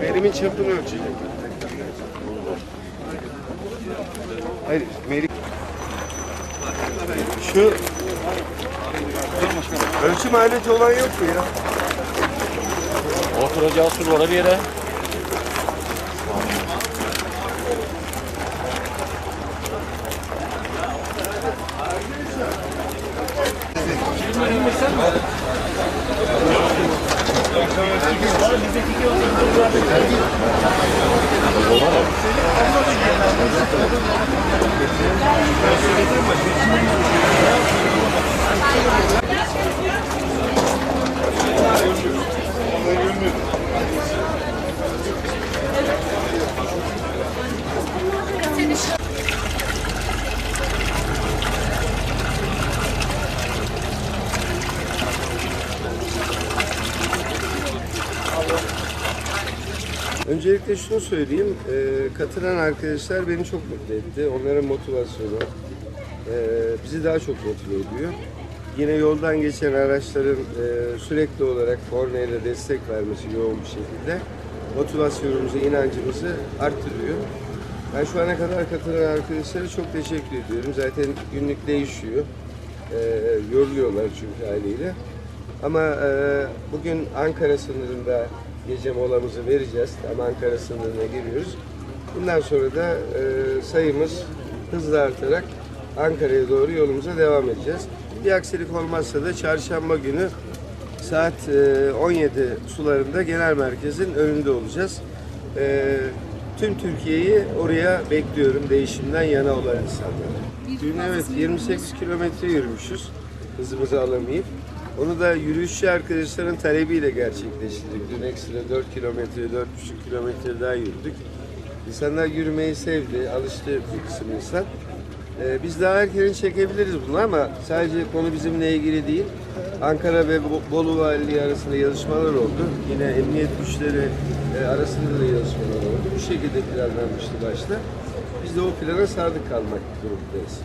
Verimin çapını ölçecek. Hayır, Melik. Şu ölçüm aleti olan yok mu ya? Oturacağı sur var bir yere. Öncelikle şunu söyleyeyim, e, katılan arkadaşlar beni çok mutlu etti. Onların motivasyonu e, bizi daha çok motive ediyor. Yine yoldan geçen araçların e, sürekli olarak kornayla destek vermesi yoğun bir şekilde motivasyonumuzu, inancımızı arttırıyor. Ben şu ana kadar katılan arkadaşlara çok teşekkür ediyorum. Zaten günlük değişiyor. E, yoruluyorlar çünkü haliyle. Ama e, bugün Ankara sınırında gece molamızı vereceğiz. Tam Ankara sınırına giriyoruz. Bundan sonra da e, sayımız hızla artarak Ankara'ya doğru yolumuza devam edeceğiz. Bir aksilik olmazsa da çarşamba günü saat e, 17 sularında genel merkezin önünde olacağız. E, tüm Türkiye'yi oraya bekliyorum değişimden yana olan insanları. Dün evet 28 kilometre yürümüşüz hızımızı alamayıp. Onu da yürüyüşçü arkadaşların talebiyle gerçekleştirdik. Dün ekstra 4 kilometre, 4,5 kilometre daha yürüdük. İnsanlar yürümeyi sevdi, alıştı bir kısım insan. Ee, biz daha erken çekebiliriz bunu ama sadece konu bizimle ilgili değil. Ankara ve Bo- Bolu Valiliği arasında yazışmalar oldu. Yine emniyet güçleri e, arasında da yazışmalar oldu. Bu şekilde planlanmıştı başta. Biz de o plana sadık kalmak durumundayız.